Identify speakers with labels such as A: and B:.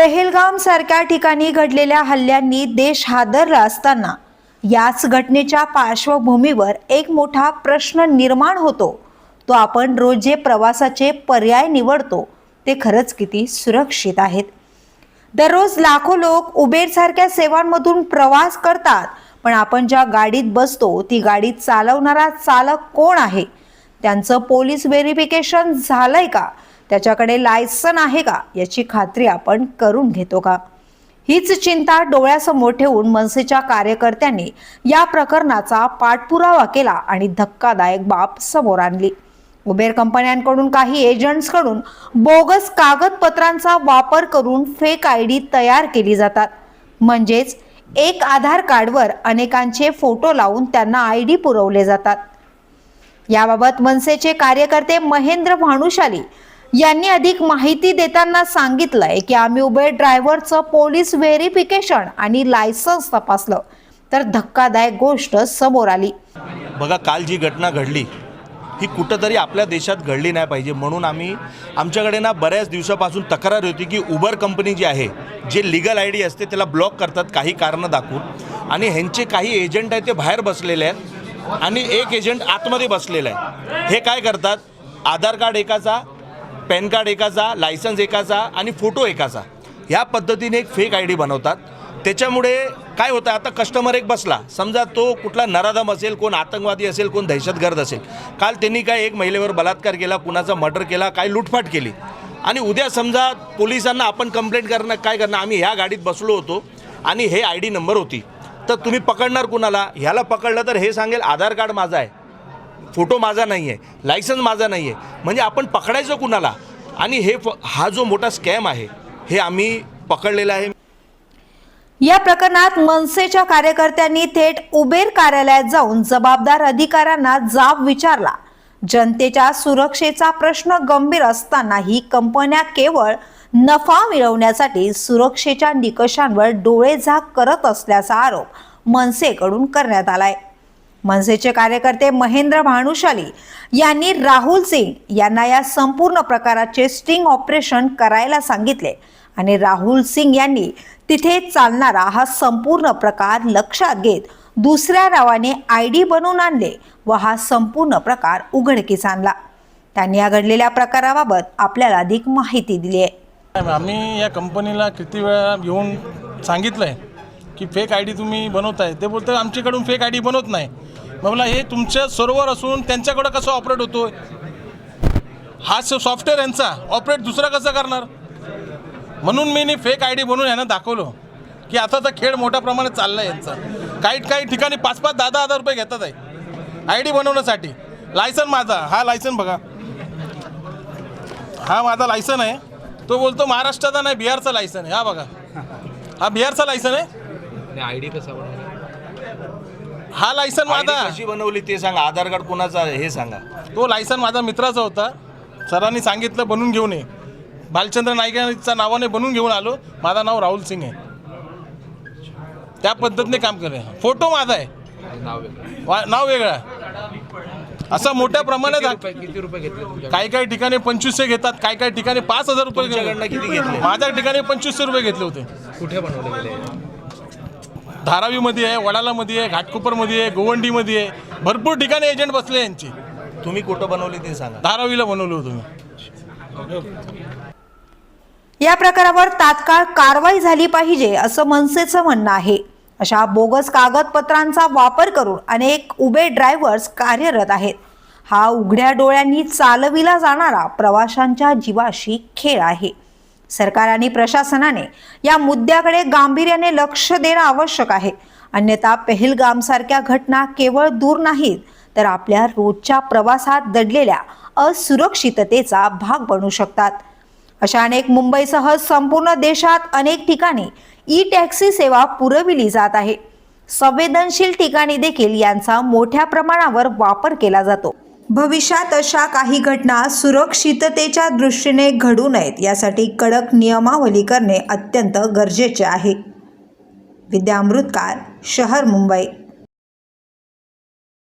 A: पेहेलगाम सारख्या ठिकाणी घडलेल्या हल्ल्यांनी देश हादरला असताना याच घटनेच्या पार्श्वभूमीवर एक मोठा प्रश्न निर्माण होतो. तो आपण रोज जे प्रवासाचे पर्याय निवडतो ते खरंच किती सुरक्षित आहेत. दररोज लाखो लोक उबेरसारख्या सेवांमधून प्रवास करतात पण आपण ज्या गाडीत बसतो ती गाडी चालवणारा चालक कोण आहे? त्यांचं पोलीस व्हेरिफिकेशन झालंय का? त्याच्याकडे लायसन आहे का? याची खात्री आपण करून घेतो का? हीच चिंता डोळ्यासमोर ठेवून मनसेच्या कार्यकर्त्यांनी या प्रकरणाचा पाठपुरावा केला आणि धक्कादायक बाब समोर आणली. उबेर कंपन्यांकडून काही एजंट्सकडून बोगस कागदपत्रांचा वापर करून फेक आय डी तयार केली जातात. म्हणजेच एक आधार कार्डवर अनेकांचे फोटो लावून त्यांना आय डी पुरवले जातात. याबाबत मनसेचे कार्यकर्ते महेंद्र भानुशाली यांनी अधिक माहिती देताना सांगितलंय की आम्ही उबेर ड्रायव्हरचं पोलीस व्हेरिफिकेशन आणि लायसन्स तपासलं. तर धक्कादायक गोष्ट समोर आली.
B: बघा काल जी घटना घडली ही कुठंतरी आपल्या देशात घडली नाही पाहिजे. म्हणून आम्ही आमच्याकडे ना बऱ्याच दिवसापासून तक्रार होती की उबर कंपनी जी आहे जे लिगल आय डी असते त्याला ब्लॉक करतात काही कारणं दाखवून. आणि ह्यांचे काही एजंट आहेत ते बाहेर बसलेले आहेत. आणि एक एजंट आतमध्ये बसलेला आहे. हे काय करतात? आधार कार्ड एकाचा पॅन कार्ड एकाचा लायसन्स एकाचा आणि फोटो एकाचा. ह्या पद्धतीने एक फेक आय डी बनवतात. त्याच्यामुळे काय होतं? आता कस्टमर एक बसला. समजा तो कुठला नराधम असेल कोण आतंकवादी असेल कोण दहशतगर्द असेल. काल त्यांनी काय एक महिलेवर बलात्कार केला कुणाचा मर्डर केला काय लुटफाट केली. आणि उद्या समजा पोलिसांना आपण कंप्लेंट करणं काय करणं आम्ही ह्या गाडीत बसलो होतो आणि हे आय डी नंबर होती. तर तुम्ही पकडणार कुणाला? ह्याला पकडलं तर हे सांगेल आधार कार्ड माझा आहे. फोटो माझा नाही आहे लायसन्स माझा नाही आहे म्हणजे आपण पकडायचं कुणाला? आणि हे हा जो मोठा स्कॅम आहे हे आम्ही पकडलेलं आहे.
A: या प्रकरणात मनसेच्या कार्यकर्त्यांनी थेट उबेर कार्यालयात जाऊन जबाबदार अधिकाऱ्यांना जाब विचारला. जनतेच्या सुरक्षेचा प्रश्न गंभीर असतानाही कंपन्या केवळ नफा मिळवण्यासाठी सुरक्षेच्या निकषांवर डोळेझाक करत असल्याचा आरोप मनसेकडून करण्यात आलाय. मनसेचे कार्यकर्ते महेंद्र भानुशाली यांनी राहुल सिंग यांना या संपूर्ण प्रकाराचे स्टिंग ऑपरेशन करायला सांगितले. आणि राहुल सिंग यांनी तिथे चालणारा हा संपूर्ण प्रकार लक्षात घेत दुसऱ्या नावाने आय डी बनवून आणले व हा संपूर्ण प्रकार उघडकीस आणला. त्यांनी या घडलेल्या प्रकाराबाबत आपल्याला अधिक माहिती दिली आहे
C: आम्ही या कंपनीला किती वेळा घेऊन सांगितलं आहे की फेक आय डी तुम्ही बनवताय. ते बोलतात आमच्याकडून फेक आय डी बनवत नाही. मग मला हे तुमच्या सर्व्हर असून त्यांच्याकडं कसं ऑपरेट होतो हा सॉफ्टवेअर यांचा. ऑपरेट दुसरा कसं करणार? म्हणून मी फेक आय डी बनवून यांना दाखवलं की आता तर खेळ मोठ्या प्रमाणात चालला आहे यांचा. काही काही ठिकाणी पाच पाच दहा दहा हजार रुपये घेतात आहे. आय डी बनवण्यासाठी. लायसन माझा. हा लायसन बघा. हा माझा लायसन आहे. तो बोलतो महाराष्ट्राचा नाही बिहारचा लायसन आहे. हा बघा. हा बिहारचा लायसन आहे.
D: आय डी कसा बनवला?
C: हा लायसन माझा.
B: कशी बनवली ते सांगा. आधार कार्ड कोणाचा आहे हे सांगा.
C: तो लायसन माझा मित्राचा होता. सरांनी सांगितलं बनवून घेऊन ये. भालचंद्र नाईकांच्या नावाने बनवून घेऊन आलो. माझं नाव राहुल सिंग आहे. त्या पद्धतीने काम केलं फोटो माझा आहे.
D: आणि नाव वेगळं.
C: असं मोठ्या प्रमाणात
D: किती रुपये किती रुपये घेतले
C: काही काही ठिकाणी पंचवीसशे घेतात. काही काही ठिकाणी पाच हजार रुपये
B: तुमच्याकडनं किती घेतले?
C: माझ्या ठिकाणी पंचवीसशे रुपये घेतले होते.
D: कुठे बनवले गेले?
C: धारावीमध्ये आहे वडालामध्ये आहे घाटकोपरमध्ये आहे गोवंडीमध्ये आहे. भरपूर ठिकाणी एजंट बसले यांची.
B: तुम्ही कुठं बनवली ते सांगा.
C: धारावीला बनवलं होतं मी.
A: या प्रकारावर तात्काळ कारवाई झाली पाहिजे असं मनसेचं म्हणणं आहे. अशा बोगस कागदपत्रांचा वापर करून अनेक उबे ड्रायव्हर्स कार्यरत आहेत. हा उघड्या डोळ्यांनी चालविला जाणारा प्रवाशांच्या जीवाशी खेळ आहे. सरकार आणि प्रशासनाने या मुद्द्याकडे गांभीर्याने लक्ष देणं आवश्यक आहे. अन्यथा पेहलगामसारख्या घटना केवळ दूर नाहीत तर आपल्या रोजच्या प्रवासात दडलेल्या असुरक्षिततेचा भाग बनू शकतात. अशा अनेक मुंबईसह संपूर्ण देशात अनेक ठिकाणी ई टॅक्सी सेवा पुरविली जात आहे. संवेदनशील ठिकाणी देखील यांचा मोठ्या प्रमाणावर वापर केला जातो. भविष्यात अशा काही घटना सुरक्षिततेच्या दृष्टीने घडू नयेत यासाठी कडक नियमावली करणे अत्यंत गरजेचे आहे. विद्यामृतकार शहर मुंबई.